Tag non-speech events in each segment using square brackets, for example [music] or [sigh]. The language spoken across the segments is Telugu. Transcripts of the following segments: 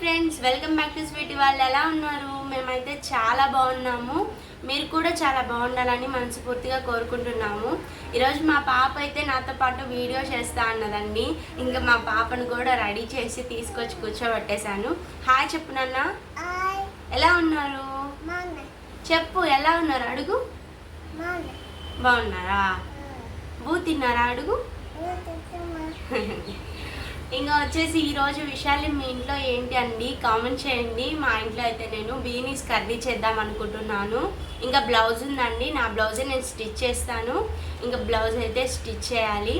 Friends welcome back to sweet వాళ్ళు ఎలా ఉన్నారు? మేమైతే చాలా బాగున్నాము. మీరు కూడా చాలా బాగుండాలని మనస్ఫూర్తిగా కోరుకుంటున్నాము. ఈరోజు మా పాప అయితే నాతో పాటు వీడియో చేస్తా అన్నదండి. ఇంకా మా పాపను కూడా రెడీ చేసి తీసుకొచ్చి కూర్చోబెట్టేశాను. హాయ్ చెప్పు నాన్న. ఎలా ఉన్నారు? చెప్పు ఎలా ఉన్నారు? అడుగు. బాగున్నారా? బూ తిన్నారా? అడుగు. [laughs] ఇంకా వచ్చేసి ఈరోజు విషయాలు మీ ఇంట్లో ఏంటి అండి? కామెంట్ చేయండి. మా ఇంట్లో అయితే నేను బీనీస్ కర్రీ చేద్దాం అనుకుంటున్నాను. ఇంకా బ్లౌజ్ ఉందండి. నా బ్లౌజ్ నేను స్టిచ్ చేస్తాను. ఇంకా బ్లౌజ్ అయితే స్టిచ్ చేయాలి.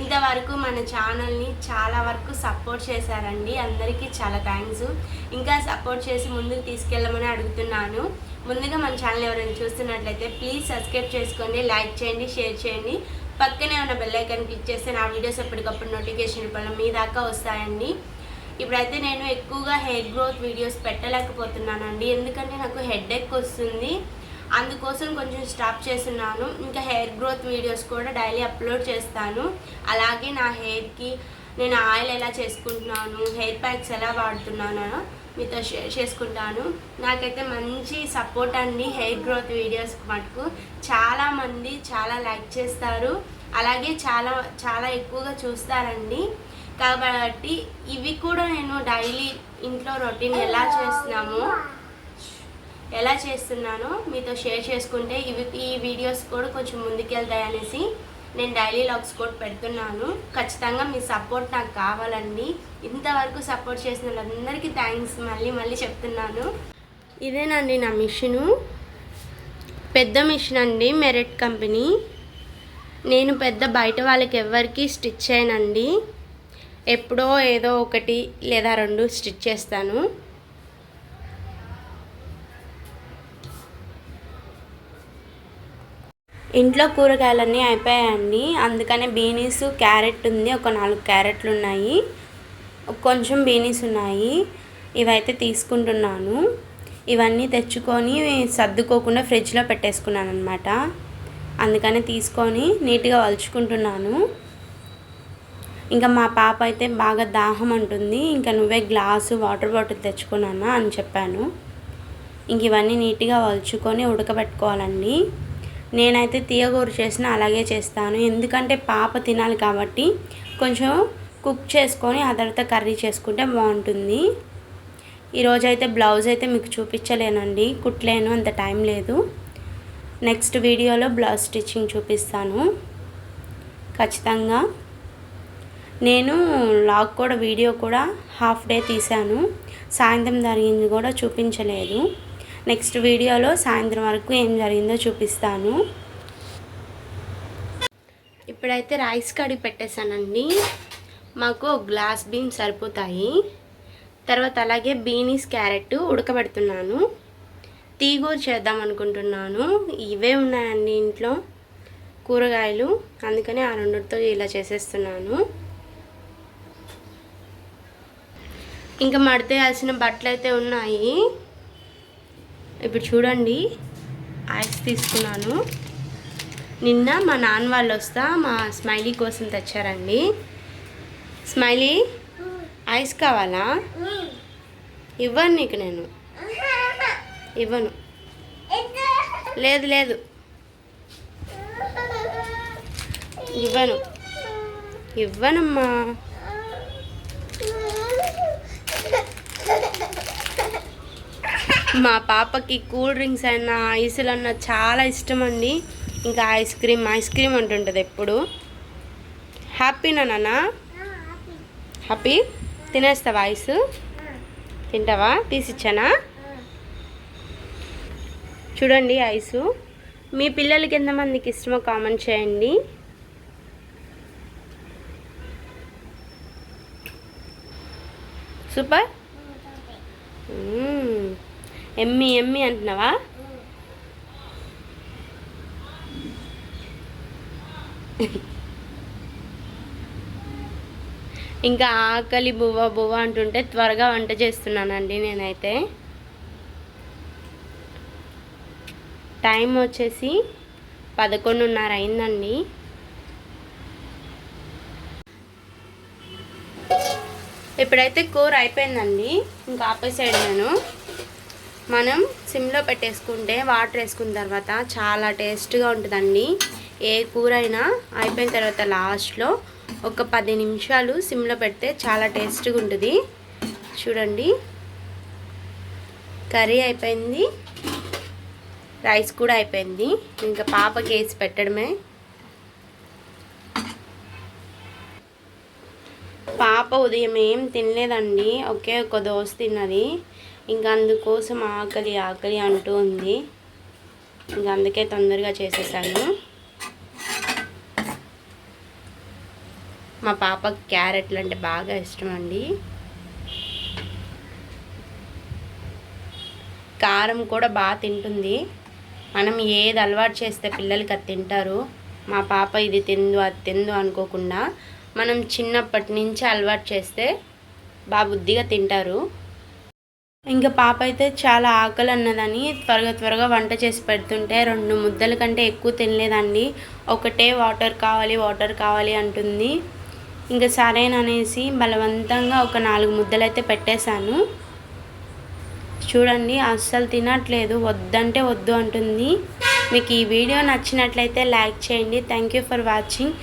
ఇంతవరకు మన ఛానల్ని చాలా వరకు సపోర్ట్ చేశారండి. అందరికీ చాలా థ్యాంక్స్. ఇంకా సపోర్ట్ చేసి ముందుకు తీసుకెళ్ళమని అడుగుతున్నాను. ముందుగా మన ఛానల్ ఎవరైనా చూస్తున్నట్లయితే ప్లీజ్ సబ్స్క్రైబ్ చేసుకోండి లైక్ చేయండి షేర్ చేయండి. పక్కనే ఉన్న బెల్ ఐకాన్ క్లిక్ చేస్తే నా వీడియోస్ ఎప్పటికప్పుడు నోటిఫికేషన్ రూపంలో మీ దాకా వస్తాయండి. ఇప్పుడైతే నేను ఎక్కువగా హెయిర్ గ్రోత్ వీడియోస్ పెట్టలేకపోతున్నానండి. ఎందుకంటే నాకు హెడ్ ఎక్ వస్తుంది. అందుకోసం కొంచెం స్టాప్ చేస్తున్నాను. ఇంకా హెయిర్ గ్రోత్ వీడియోస్ కూడా డైలీ అప్లోడ్ చేస్తాను. అలాగే నా హెయిర్కి నేను ఆయిల్ ఎలా చేసుకుంటున్నాను హెయిర్ ప్యాక్స్ ఎలా వాడుతున్నానో మీతో షేర్ చేసుకుంటాను. నాకైతే మంచి సపోర్ట్ అండి హెయిర్ గ్రోత్ వీడియోస్ మటుకు. చాలామంది చాలా లైక్ చేస్తారు. అలాగే చాలా చాలా ఎక్కువగా చూస్తారండి. కాబట్టి ఇవి కూడా నేను డైలీ ఇంట్లో రొటీన్ ఎలా చేస్తున్నాము ఎలా చేస్తున్నానో మీతో షేర్ చేసుకుంటే ఇవి ఈ వీడియోస్ కూడా కొంచెం ముందుకెళ్తాయి అనేసి నేను డైలీ లాగ్స్ కూడా పెడుతున్నాను. ఖచ్చితంగా మీ సపోర్ట్ నాకు కావాలండి. ఇంతవరకు సపోర్ట్ చేసిన వాళ్ళందరికీ థ్యాంక్స్ మళ్ళీ మళ్ళీ చెప్తున్నాను. ఇదేనండి నా మిషను పెద్ద మిషన్ అండి మెరిట్ కంపెనీ నేను పెద్ద బయట వాళ్ళకి ఎవరికి స్టిచ్ చేయనండి. ఎప్పుడో ఏదో ఒకటి లేదా రెండు స్టిచ్ చేస్తాను. ఇంట్లో కూరగాయలన్నీ అయిపోయాయండి. అందుకనే బీనీస్ క్యారెట్ ఉంది. ఒక నాలుగు క్యారెట్లు ఉన్నాయి. కొంచెం బీనీస్ ఉన్నాయి. ఇవైతే తీసుకుంటున్నాను. ఇవన్నీ తెచ్చుకొని సర్దుకోకుండా ఫ్రిడ్జ్లో పెట్టేసుకున్నాను అనమాట అందుకనే తీసుకొని నీట్గా వలుచుకుంటున్నాను. ఇంకా మా పాప అయితే బాగా దాహం అంటుంది. ఇంకా నువ్వే గ్లాసు వాటర్ బాటిల్ తెచ్చుకున్నానా అని చెప్పాను. ఇంక ఇవన్నీ నీట్గా వలుచుకొని ఉడకబెట్టుకోవాలండి. నేనైతే తీయగూర చేసిన అలాగే చేస్తాను. ఎందుకంటే పాప తినాలి కాబట్టి కొంచెం కుక్ చేసుకొని ఆ తర్వాత కర్రీ చేసుకుంటే బాగుంటుంది. ఈరోజు అయితే బ్లౌజ్ అయితే మీకు చూపించలేనండి. కుట్టలేను అంత టైం లేదు. నెక్స్ట్ వీడియోలో బ్లౌజ్ స్టిచ్చింగ్ చూపిస్తాను. ఖచ్చితంగా. నేను లాగ్ కూడా వీడియో కూడా హాఫ్ డే తీశాను. సాయంత్రం జరిగింది కూడా చూపించలేదు. నెక్స్ట్ వీడియోలో సాయంత్రం వరకు ఏం జరిగిందో చూపిస్తాను. ఇప్పుడైతే రైస్ కడిగి పెట్టేశానండి. మాకు గ్లాస్ బీన్ సరిపోతాయి. తర్వాత అలాగే బీనీస్ క్యారెట్ ఉడకబెడుతున్నాను. తీగూర చేద్దాం అనుకుంటున్నాను. ఇవే ఉన్నాయండి ఇంట్లో కూరగాయలు. అందుకని ఆ రెండుతో ఇలా చేసేస్తున్నాను. ఇంకా మడతేయాల్సిన బట్టలు అయితే ఉన్నాయి. ఇప్పుడు చూడండి ఐస్ తీసుకున్నాను. నిన్న మా నాన్న వాళ్ళు వస్తా మా స్మైలీ కోసం తెచ్చారండి. స్మైలీ ఐస్ కావాలా? ఇవ్వను నీకు నేను. ఇవ్వను. లేదు లేదు. ఇవ్వను. ఇవ్వనమ్మా. మా పాపకి కూల్ డ్రింక్స్ అయినా ఐసులు అన్నా చాలా ఇష్టం అండి ఇంకా ఐస్ క్రీమ్ ఐస్ క్రీమ్ అంటుంటుంది ఎప్పుడు. హ్యాపీనా నాన్న? హ్యాపీ తినేస్తావా ఐస్? తింటావా? తీసిచ్చానా? చూడండి ఐసు. మీ పిల్లలకి ఎంతమందికి ఇష్టమో కామెంట్ చేయండి. సూపర్. ఎమ్మి ఎమ్మి అంటున్నావా? ఇంకా ఆకలి బువ్వ బువ్వ అంటుంటే త్వరగా వంట చేస్తున్నానండి నేనైతే. టైం వచ్చేసి పదకొండున్నర అయిందండి. ఇప్పుడైతే కూర అయిపోయిందండి. ఇంకా ఆపేసాడు నేను. మనం సిమ్లో పెట్టేసుకుంటే వాటర్ వేసుకున్న తర్వాత చాలా టేస్ట్గా ఉంటుందండి. ఏ కూర అయినా అయిపోయిన తర్వాత లాస్ట్లో ఒక పది నిమిషాలు సిమ్లో పెడితే చాలా టేస్ట్గా ఉంటుంది. చూడండి. కర్రీ అయిపోయింది. రైస్ కూడా అయిపోయింది. ఇంకా పాపకి వేసి పెట్టడమే. పాప ఉదయం ఏం తినలేదండి. ఒకే ఒక దోశ తిన్నది. ఇంకా అందుకోసం ఆకలి ఆకలి అంటూ ఉంది. ఇంకా అందుకే తొందరగా చేసేసాను. మా పాప క్యారెట్లు అంటే బాగా ఇష్టం అండి కారం కూడా బాగా తింటుంది. మనం ఏది అలవాటు చేస్తే పిల్లలకి అది తింటారు. మా పాప ఇది తిందు అది తిందు అనుకోకుండా మనం చిన్నప్పటి నుంచి అలవాటు చేస్తే బాగా బుద్ధిగా తింటారు. ఇంకా పాప అయితే చాలా ఆకలి అన్నదని త్వరగా త్వరగా వంట చేసి పెడుతుంటే రెండు ముద్దల కంటే ఎక్కువ తినలేదండి. ఒకటే వాటర్ కావాలి వాటర్ కావాలి అంటుంది. ఇంకా సరేననేసి బలవంతంగా ఒక నాలుగు ముద్దలు అయితే పెట్టేశాను. చూడండి అస్సలు తినట్లేదు. వద్దంటే వద్దు అంటుంది. మీకు ఈ వీడియో నచ్చినట్లయితే లైక్ చేయండి. Thank you for watching